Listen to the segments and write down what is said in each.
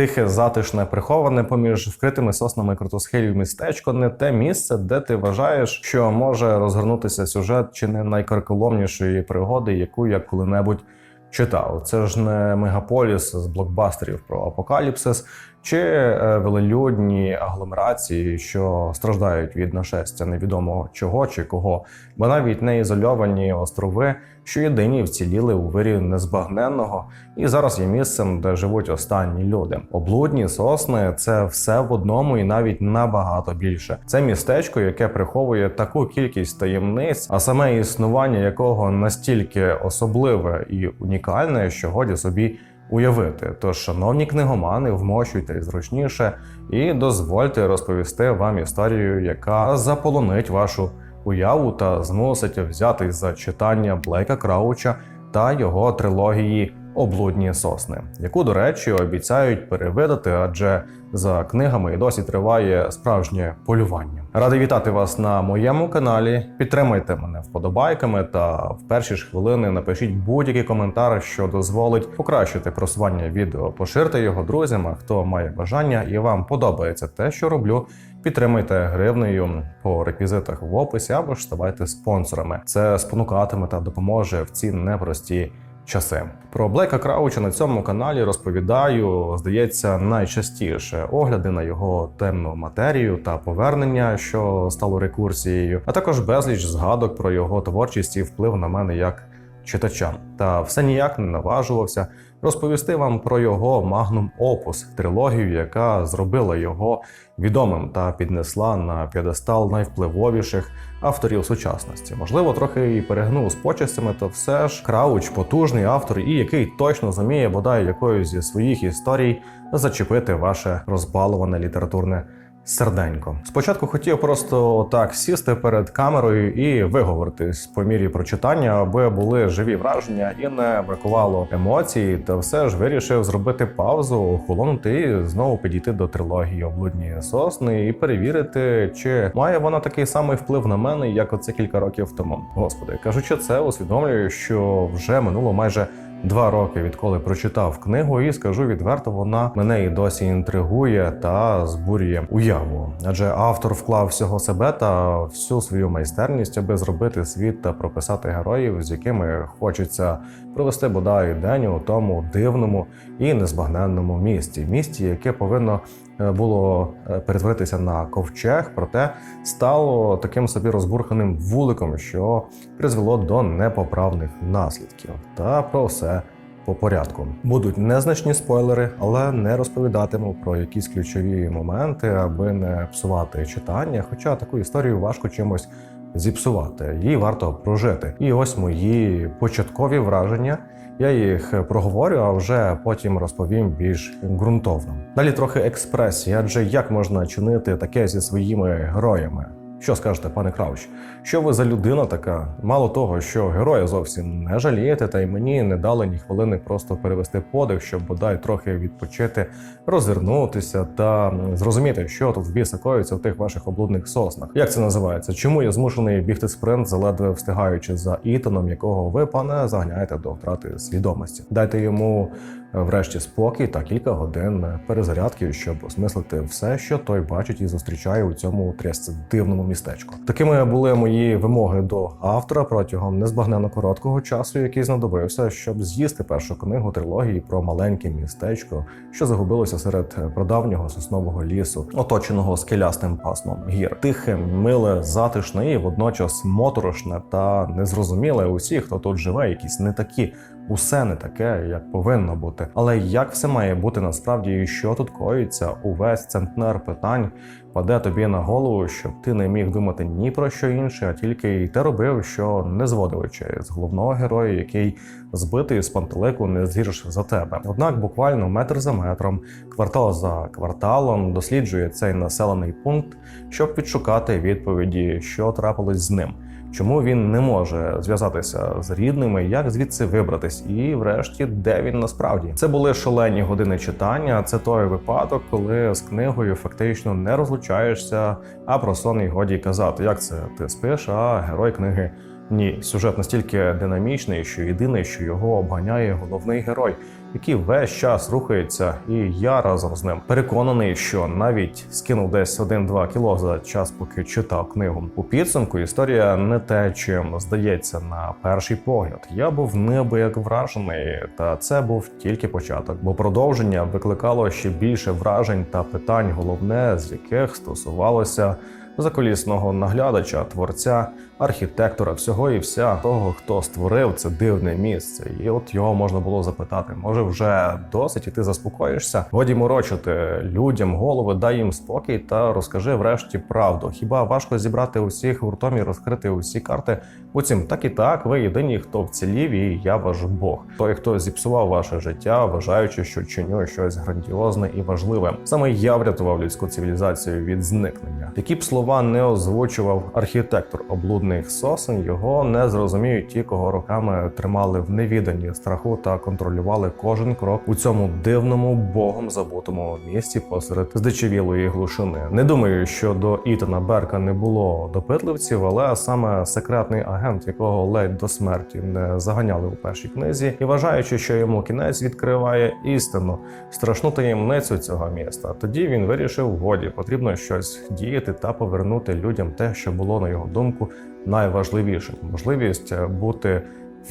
Тихе, затишне, приховане поміж вкритими соснами крутосхилів містечко не те місце, де ти вважаєш, що може розгорнутися сюжет чи не найкарколомнішої пригоди, яку я коли-небудь читав. Це ж не мегаполіс з блокбастерів про апокаліпсис чи е, велелюдні агломерації, що страждають від нашестя невідомого чого чи кого, бо навіть не ізольовані острови, що єдині вціліли у вирі незбагненного, і зараз є місцем, де живуть останні люди. Облудні сосни це все в одному і навіть набагато більше. Це містечко, яке приховує таку кількість таємниць, а саме існування якого настільки особливе і унікальне, що годі собі уявити. Тож, шановні книгомани, вмощуйте зручніше і дозвольте розповісти вам історію, яка заполонить вашу уяву та змусить взяти за читання Блейка Крауча та його трилогії Облудні сосни, яку, до речі, обіцяють перевидати, адже за книгами і досі триває справжнє полювання. Радий вітати вас на моєму каналі. Підтримайте мене вподобайками та в перші ж хвилини напишіть будь-який коментар, що дозволить покращити просування відео. Поширте його друзям, хто має бажання і вам подобається те, що роблю. Підтримуйте гривнею по реквізитах в описі або ж ставайте спонсорами. Це спонукатиме та допоможе в ці непрості часи. Про Блека Крауча на цьому каналі розповідаю, здається, найчастіше огляди на його темну матерію та повернення, що стало рекурсією, а також безліч згадок про його творчість і вплив на мене як читача. Та все ніяк не наважувався розповісти вам про його магнум опус, трилогію, яка зробила його відомим та піднесла на п'єдестал найвпливовіших авторів сучасності. Можливо, трохи і перегнув з почестями, то все ж Крауч потужний автор, і який точно зуміє бодай якоюсь зі своїх історій зачепити ваше розбаловане літературне. Серденько. Спочатку хотів просто так сісти перед камерою і виговоритись по мірі прочитання, аби були живі враження і не бракувало емоцій. Та все ж вирішив зробити паузу, охолонути і знову підійти до трилогії облудні сосни і перевірити, чи має вона такий самий вплив на мене, як оце кілька років тому. Господи, кажучи це, усвідомлюю, що вже минуло майже. Два роки відколи прочитав книгу, і скажу відверто, вона мене і досі інтригує та збурює уяву. Адже автор вклав всього себе та всю свою майстерність, аби зробити світ та прописати героїв, з якими хочеться провести бодай день у тому дивному і незбагненному місті. Місті, яке повинно було е, перетворитися на ковчег, проте стало таким собі розбурханим вуликом, що призвело до непоправних наслідків. Та про все по порядку. Будуть незначні спойлери, але не розповідатиму про якісь ключові моменти, аби не псувати читання. Хоча таку історію важко чимось зіпсувати, її варто прожити. І ось мої початкові враження. Я їх проговорю, а вже потім розповім більш ґрунтовно. Далі трохи експресії, адже як можна чинити таке зі своїми героями? Що скажете, пане Крауч? Що ви за людина така? Мало того, що героя зовсім не жалієте, та й мені не дали ні хвилини просто перевести подих, щоб бодай трохи відпочити, розвернутися та зрозуміти, що тут в біса коїться в тих ваших облудних соснах. Як це називається? Чому я змушений бігти спринт, заледве встигаючи за Ітаном, якого ви, пане, заганяєте до втрати свідомості? Дайте йому врешті спокій та кілька годин перезарядки, щоб осмислити все, що той бачить і зустрічає у цьому трясці дивному містечку. Такими були мої вимоги до автора протягом незбагненно короткого часу, який знадобився, щоб з'їсти першу книгу трилогії про маленьке містечко, що загубилося серед прадавнього соснового лісу, оточеного скелястим пасмом гір. Тихе, миле, затишне і водночас моторошне та незрозуміле усі, хто тут живе, якісь не такі. Усе не таке, як повинно бути. Але як все має бути насправді, і що тут коїться, увесь центнер питань паде тобі на голову, щоб ти не міг думати ні про що інше, а тільки й те робив, що не зводив з головного героя, який збитий з пантелику не згірш за тебе. Однак буквально метр за метром, квартал за кварталом досліджує цей населений пункт, щоб відшукати відповіді, що трапилось з ним. Чому він не може зв'язатися з рідними, як звідси вибратись, і врешті, де він насправді? Це були шалені години читання. Це той випадок, коли з книгою фактично не розлучаєшся, а про сон і годі казати, як це ти спиш, а герой книги? Ні, сюжет настільки динамічний, що єдине, що його обганяє головний герой, який весь час рухається, і я разом з ним переконаний, що навіть скинув десь 1-2 кіло за час, поки читав книгу. У підсумку історія не те, чим здається на перший погляд. Я був неабияк вражений, та це був тільки початок, бо продовження викликало ще більше вражень та питань, головне з яких стосувалося заколісного наглядача, творця, архітектора, всього і вся того, хто створив це дивне місце. І от його можна було запитати: може, вже досить, і ти заспокоїшся? Годі морочити людям голови, дай їм спокій та розкажи врешті правду. Хіба важко зібрати усіх гуртом і розкрити усі карти? Потім так і так, ви єдині, хто вцілів, і я ваш Бог. Той, хто зіпсував ваше життя, вважаючи, що чиню щось грандіозне і важливе. Саме я врятував людську цивілізацію від зникнення. Такі б слова не озвучував архітектор облудних сосен. Його не зрозуміють ті, кого роками тримали в невіданні страху та контролювали кожен крок у цьому дивному богом забутому місті посеред здичавілої глушини. Не думаю, що до Ітана Берка не було допитливців, але саме секретний агент, якого ледь до смерті не заганяли у першій книзі, і вважаючи, що йому кінець відкриває істину, страшну таємницю цього міста. Тоді він вирішив, годі потрібно щось діяти та повернути людям те, що було на його думку найважливішим можливість бути.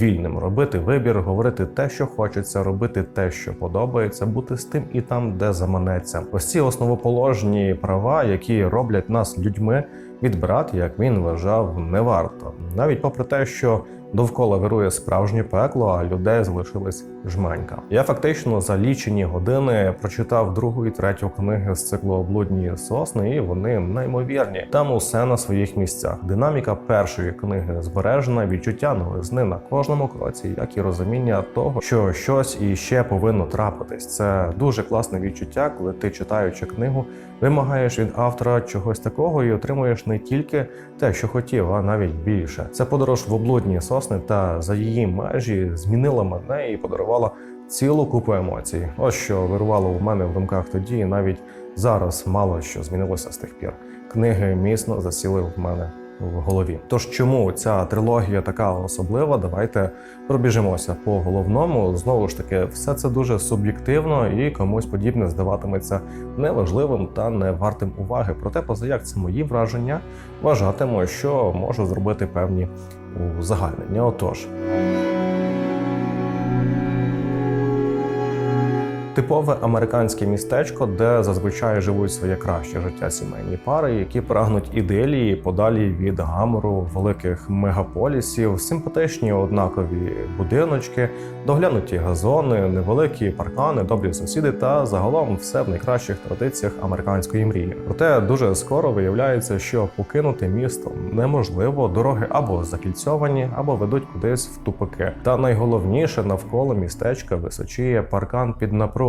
Вільним робити вибір, говорити те, що хочеться, робити те, що подобається, бути з тим і там, де заманеться. Ось ці основоположні права, які роблять нас людьми, відбирати, як він вважав, не варто. Навіть попри те, що довкола вирує справжнє пекло, а людей залишилась жменька. Я фактично за лічені години прочитав другу і третю книги з циклу облудні сосни, і вони неймовірні. Там усе на своїх місцях. Динаміка першої книги збережена, відчуття новизни на кожному кроці, як і розуміння того, що щось іще повинно трапитись. Це дуже класне відчуття, коли ти читаючи книгу, вимагаєш від автора чогось такого і отримуєш не тільки те, що хотів, а навіть більше. Це подорож в облудні сосни та за її межі змінила мене і подарувала цілу купу емоцій. Ось що вирувало в мене в думках тоді, і навіть зараз мало що змінилося з тих пір. Книги міцно засіли в мене в голові. Тож чому ця трилогія така особлива? Давайте пробіжимося по головному. Знову ж таки, все це дуже суб'єктивно і комусь подібне здаватиметься неважливим та не вартим уваги. Проте, позаяк це мої враження, вважатиму, що можу зробити певні узагальнення. Отож. Типове американське містечко, де зазвичай живуть своє краще життя сімейні пари, які прагнуть ідилії подалі від гамору великих мегаполісів, симпатичні однакові будиночки, доглянуті газони, невеликі паркани, добрі сусіди та загалом все в найкращих традиціях американської мрії. Проте дуже скоро виявляється, що покинути місто неможливо, дороги або закільцьовані, або ведуть кудись в тупики. Та найголовніше навколо містечка височіє паркан під напругою,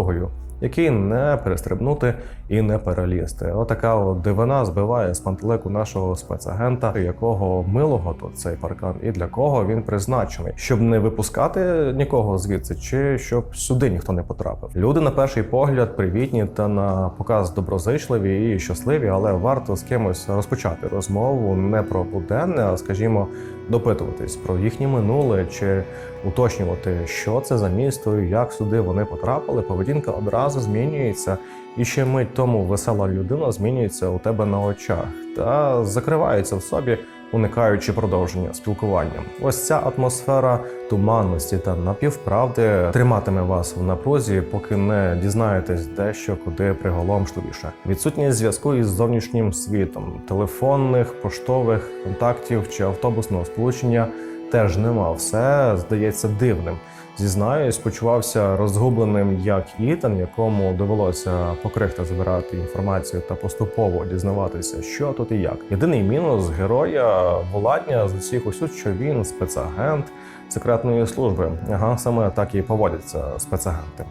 який не перестрибнути і не перелізти. Отака от дивина збиває з пантелику нашого спецагента, якого милого тут цей паркан, і для кого він призначений, щоб не випускати нікого звідси, чи щоб сюди ніхто не потрапив. Люди на перший погляд привітні та на показ доброзичливі і щасливі, але варто з кимось розпочати розмову не про буденне, а скажімо, допитуватись про їхнє минуле чи уточнювати, що це за місто, як сюди вони потрапили. Поведінка одразу змінюється, і ще мить тому весела людина змінюється у тебе на очах та закривається в собі. Уникаючи продовження спілкування, ось ця атмосфера туманності та напівправди триматиме вас в напрузі, поки не дізнаєтесь дещо куди приголомшливіше. Відсутність зв'язку із зовнішнім світом, телефонних, поштових контактів чи автобусного сполучення теж нема. Все здається дивним. Зізнаюсь, почувався розгубленим як Ітан, якому довелося покрихта збирати інформацію та поступово дізнаватися, що тут і як. Єдиний мінус героя Володня з усіх усюд, що він спецагент секретної служби. Ага, саме так і поводяться спецагенти.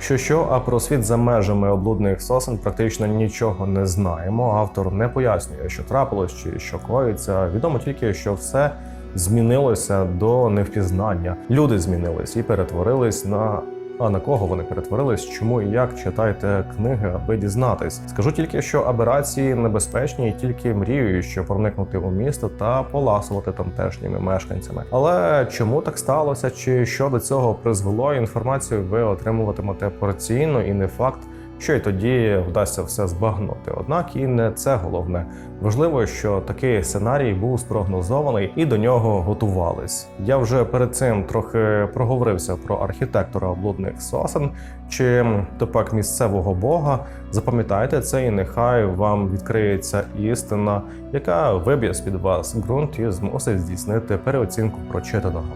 Що що, а про світ за межами облудних сосен практично нічого не знаємо. Автор не пояснює, що трапилось чи що коїться. Відомо тільки, що все змінилося до невпізнання. Люди змінились і перетворились на А на кого вони перетворились, чому і як читайте книги, аби дізнатись. Скажу тільки, що аберації небезпечні і тільки мріють, що проникнути у місто та поласувати тамтешніми мешканцями. Але чому так сталося, чи що до цього призвело, інформацію ви отримуватимете порційно і не факт. Що й тоді вдасться все збагнути. Однак і не це головне. Важливо, що такий сценарій був спрогнозований і до нього готувались. Я вже перед цим трохи проговорився про архітектора облудних сосен чи топак місцевого бога. Запам'ятайте це, і нехай вам відкриється істина, яка виб'є з під вас ґрунт і змусить здійснити переоцінку прочитаного.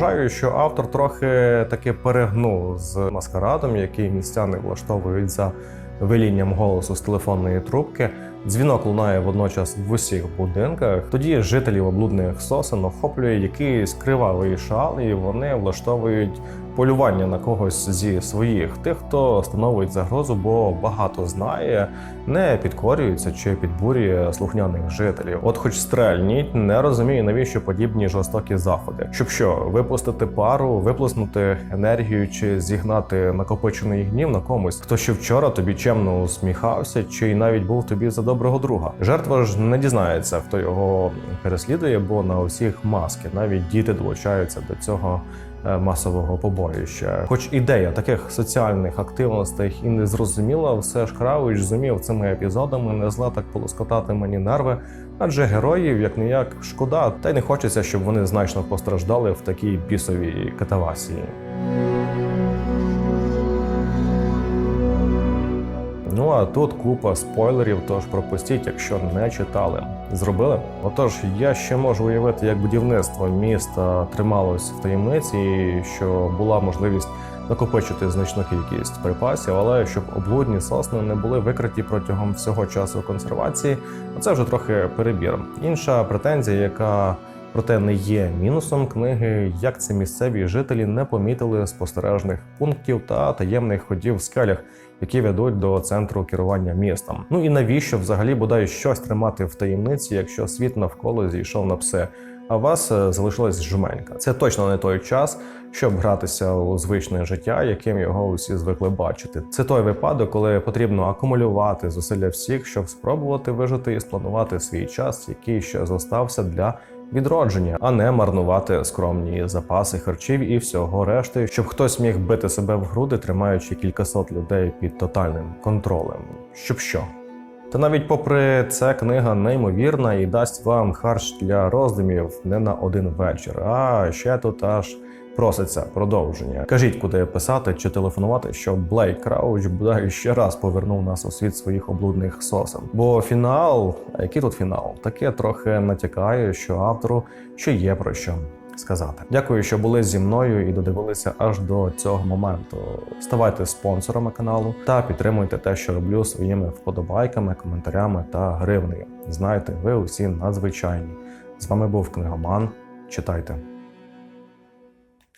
Вважаю, що автор трохи таки перегнув з маскарадом, який містяни влаштовують за велінням голосу з телефонної трубки. Дзвінок лунає водночас в усіх будинках. Тоді жителів облудних сосен охоплює якийсь кривавий шал, і вони влаштовують полювання на когось зі своїх, тих, хто становить загрозу, бо багато знає, не підкорюється чи підбурює слухняних жителів. От, хоч стрельніть, не розумію, навіщо подібні жорстокі заходи. Щоб що випустити пару, виплеснути енергію чи зігнати накопичений гнів на комусь, хто ще вчора тобі чемно усміхався, чи й навіть був тобі за доброго друга. Жертва ж не дізнається, хто його переслідує, бо на усіх маски, навіть діти долучаються до цього масового побоїща. Хоч ідея таких соціальних активностей і не зрозуміла, все ж Кравич зумів цими епізодами не зла так полоскотати мені нерви, адже героїв як не як шкода, та й не хочеться, щоб вони значно постраждали в такій бісовій катавасії. Ну а тут купа спойлерів, тож пропустіть, якщо не читали. Зробили? Отож, я ще можу уявити, як будівництво міста трималось в таємниці, і що була можливість накопичити значну кількість припасів, але щоб облудні сосни не були викриті протягом всього часу консервації, це вже трохи перебір. Інша претензія, яка Проте не є мінусом книги, як це місцеві жителі не помітили спостережних пунктів та таємних ходів в скелях, які ведуть до центру керування містом. Ну і навіщо взагалі бодай щось тримати в таємниці, якщо світ навколо зійшов на псе, а вас е, залишилась жменька. Це точно не той час, щоб гратися у звичне життя, яким його усі звикли бачити. Це той випадок, коли потрібно акумулювати зусилля всіх, щоб спробувати вижити і спланувати свій час, який ще зостався для відродження, а не марнувати скромні запаси харчів і всього решти, щоб хтось міг бити себе в груди, тримаючи кількасот людей під тотальним контролем. Щоб що? Та навіть попри це книга неймовірна і дасть вам харч для роздумів не на один вечір, а ще тут аж проситься продовження. Кажіть, куди писати чи телефонувати, щоб Блейк Крауч бодай ще раз повернув нас у світ своїх облудних сосен. Бо фінал, а який тут фінал, таке трохи натякає, що автору ще є про що. Сказати, дякую, що були зі мною і додивилися аж до цього моменту. Ставайте спонсорами каналу та підтримуйте те, що роблю своїми вподобайками, коментарями та гривнею. Знаєте, ви усі надзвичайні. З вами був книгоман. Читайте.